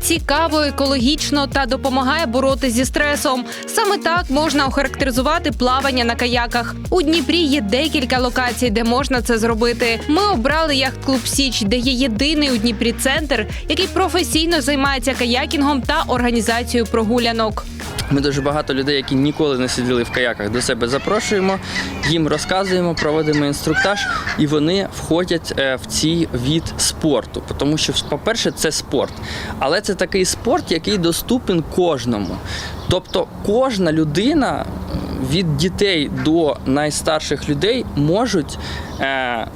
цікаво, екологічно та допомагає боротися зі стресом. Саме так можна охарактеризувати плавання на каяках. У Дніпрі є декілька локацій, де можна це зробити. Ми обрали яхт-клуб Січ, де є єдиний у Дніпрі центр, який професійно займається каякінгом та організацією прогулянок. Ми дуже багато людей, які ніколи не сиділи в каяках, до себе запрошуємо, їм розказуємо, проводимо інструктаж, і вони входять е, в цей від спорту. Тому що, по-перше, це спорт. Але це такий спорт, який доступен кожному. Тобто кожна людина від дітей до найстарших людей можуть е,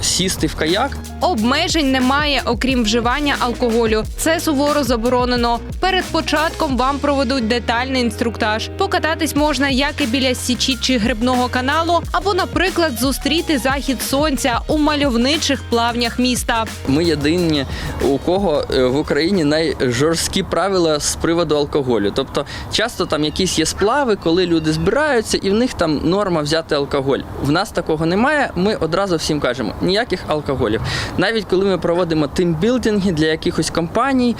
сісти в каяк Обмежень немає, окрім вживання алкоголю. Це суворо заборонено. Перед початком вам проведуть детальний інструктаж. Покататись можна як і біля січі чи грибного каналу, або, наприклад, зустріти захід сонця у мальовничих плавнях міста. Ми єдині, у кого е, в Україні найжорсткі правила з приводу алкоголю. Тобто, часто там якісь є сплави, коли люди збираються, і в них там норма взяти алкоголь. В нас такого немає. Ми одразу всім кажемо: ніяких алкоголів. Навіть коли ми проводимо тимбілдинги для якихось компаній,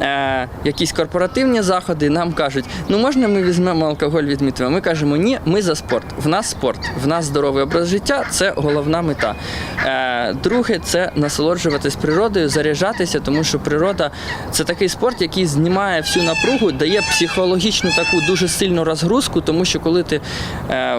е, якісь корпоративні заходи, нам кажуть, ну можна ми візьмемо алкоголь відмітимо. Ми кажемо, ні, ми за спорт. В нас спорт, в нас здоровий образ життя це головна мета. Е, друге, це насолоджуватись природою, заряджатися, тому що природа це такий спорт, який знімає всю напругу, дає психологічну таку дуже сильну розгрузку, тому що коли ти е,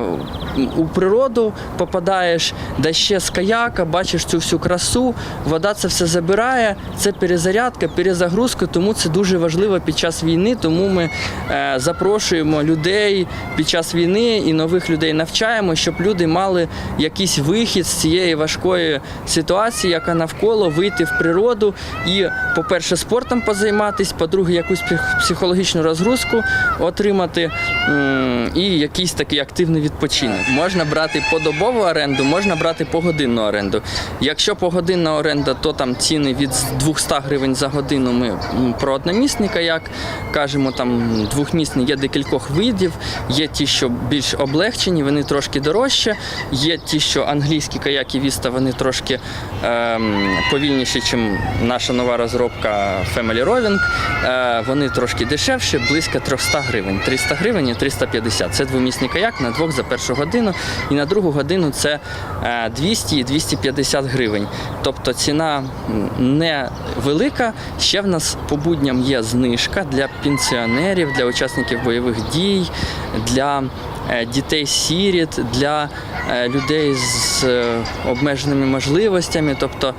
у природу попадаєш, да ще з каяка, бачиш цю всю красу, вода це все забирає, це перезарядка, перезагрузка, тому це дуже важливо під час війни. Тому ми е, запрошуємо людей під час війни і нових людей навчаємо, щоб люди мали якийсь вихід з цієї важкої ситуації, яка навколо вийти в природу і, по-перше, спортом позайматися, по-друге, якусь психологічну розгрузку отримати і якийсь такий активний відпочинок. Можна брати подобову оренду, можна брати погодинну оренду. Якщо погодинна оренда, то там ціни від 200 гривень за годину. Ми про одномісний каяк кажемо, там двохмісний є декількох видів. Є ті, що більш облегчені, вони трошки дорожче. Є ті, що англійські каяки Vista, вони трошки ем, повільніші, ніж наша нова розробка Family Roving. Е, вони трошки дешевші, близько 300 гривень. 300 гривень і 350. Це двомісний каяк на двох за першу годину. І на другу годину це е, 200 і 250 гривень. Тобто ціна не велика. Ще в нас по будням є знижка для пенсіонерів, для учасників бойових дій, для е, дітей-сіріт, для е, людей з е, обмеженими можливостями. Тобто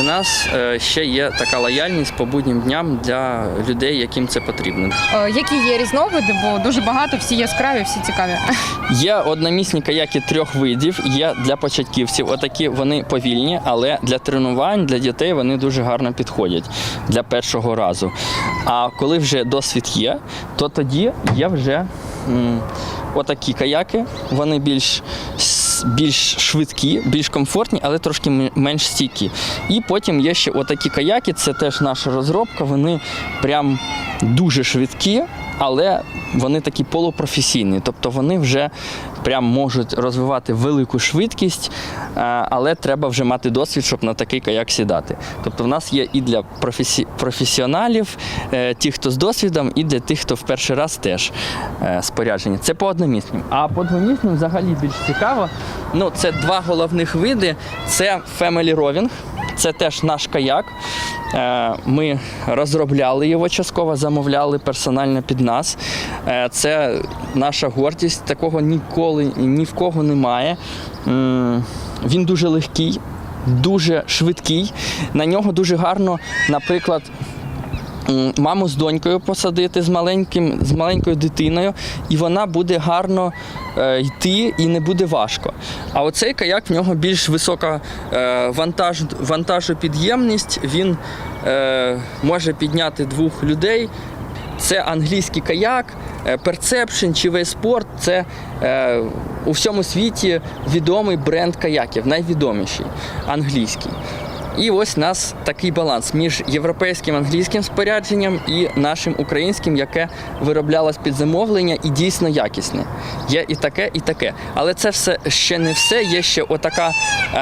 в нас ще є така лояльність по буднім дням для людей, яким це потрібно. Які є різновиди, бо дуже багато, всі яскраві, всі цікаві. Є одномісні каяки трьох видів, є для початківців. Отакі вони повільні, але для тренувань, для дітей вони дуже гарно підходять для першого разу. А коли вже досвід є, то тоді є вже отакі каяки. Вони більш, більш швидкі, більш комфортні, але трошки менш стійкі. І потім є ще отакі каяки, це теж наша розробка. Вони прям дуже швидкі, але вони такі полупрофесійні, тобто вони вже прям можуть розвивати велику швидкість, е, але треба вже мати досвід, щоб на такий каяк сідати. Тобто в нас є і для професі... професіоналів, е, ті, хто з досвідом, і для тих, хто в перший раз теж е, споряджені. Це по одномісним. А по двомісним взагалі більш цікаво. Ну, це два головних види: це Family Roving, це теж наш каяк. Е, Ми розробляли його частково, замовляли персонально під нас. Е, Це наша гордість. Такого ніколи ні в кого немає. Він дуже легкий, дуже швидкий. На нього дуже гарно, наприклад. Маму з донькою посадити з маленьким, з маленькою дитиною, і вона буде гарно е, йти і не буде важко. А оцей каяк в нього більш висока е, вантаж, вантажопідємність. Він е, може підняти двох людей. Це англійський каяк, Perception чи Вейспорт це е, у всьому світі відомий бренд каяків, найвідоміший англійський. І ось у нас такий баланс між європейським англійським спорядженням і нашим українським, яке вироблялось під замовлення і дійсно якісне. Є і таке, і таке. Але це все ще не все. Є ще отака е,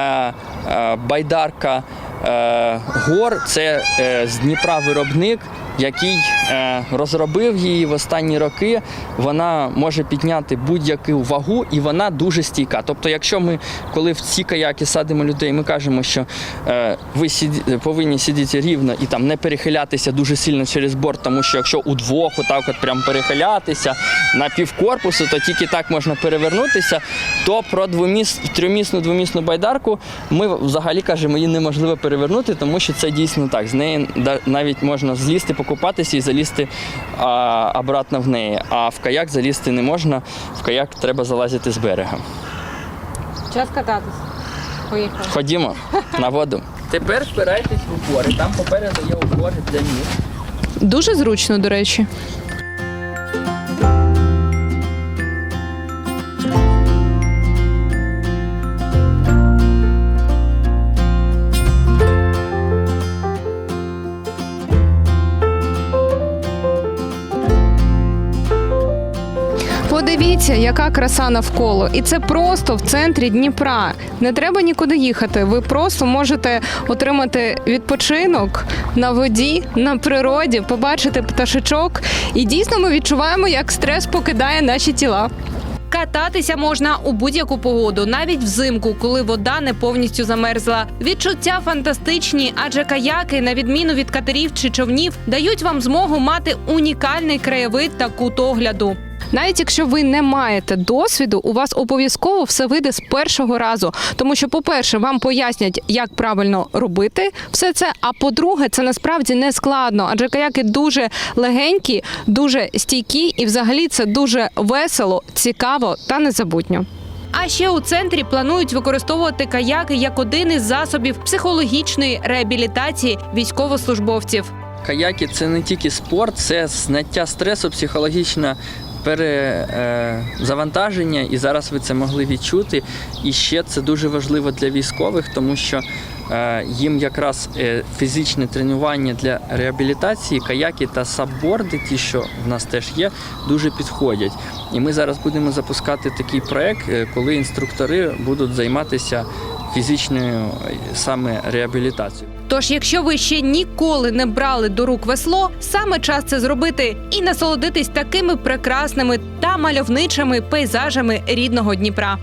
е, байдарка е, гор. Це е, з Дніпра виробник, який е, розробив її в останні роки. Вона може підняти будь-яку вагу і вона дуже стійка. Тобто, якщо ми, коли в ці каяки садимо людей, ми кажемо, що е, ви повинні сидіти рівно і там не перехилятися дуже сильно через борт, тому що якщо удвох отак от прям перехилятися на півкорпусу, то тільки так можна перевернутися, то про двоміс, трьомісну двомісну байдарку ми взагалі кажемо, її неможливо перевернути, тому що це дійсно так. З неї навіть можна злізти, покупатися і залізти а, обратно в неї. А в каяк залізти не можна, в каяк треба залазити з берега. Час кататись. Поїхали. Ходімо на воду. Тепер впирайтесь в упори. Там попереду є упори для ніг. Дуже зручно, до речі. Подивіться, яка краса навколо, і це просто в центрі Дніпра. Не треба нікуди їхати. Ви просто можете отримати відпочинок на воді, на природі, побачити пташечок. І дійсно ми відчуваємо, як стрес покидає наші тіла. Кататися можна у будь-яку погоду, навіть взимку, коли вода не повністю замерзла. Відчуття фантастичні, адже каяки, на відміну від катерів чи човнів, дають вам змогу мати унікальний краєвид та кут огляду. Навіть якщо ви не маєте досвіду, у вас обов'язково все вийде з першого разу. Тому що, по-перше, вам пояснять, як правильно робити все це. А по-друге, це насправді не складно, адже каяки дуже легенькі, дуже стійкі, і взагалі це дуже весело, цікаво та незабутньо. А ще у центрі планують використовувати каяки як один із засобів психологічної реабілітації військовослужбовців. Каяки це не тільки спорт, це зняття стресу, психологічне перезавантаження, і зараз ви це могли відчути. І ще це дуже важливо для військових, тому що е, їм якраз е, фізичне тренування для реабілітації, каяки та сабборди, ті, що в нас теж є, дуже підходять. І ми зараз будемо запускати такий проект, е, коли інструктори будуть займатися фізичною е, саме реабілітацією. Тож, якщо ви ще ніколи не брали до рук весло, саме час це зробити і насолодитись такими прекрасними та мальовничими пейзажами рідного Дніпра.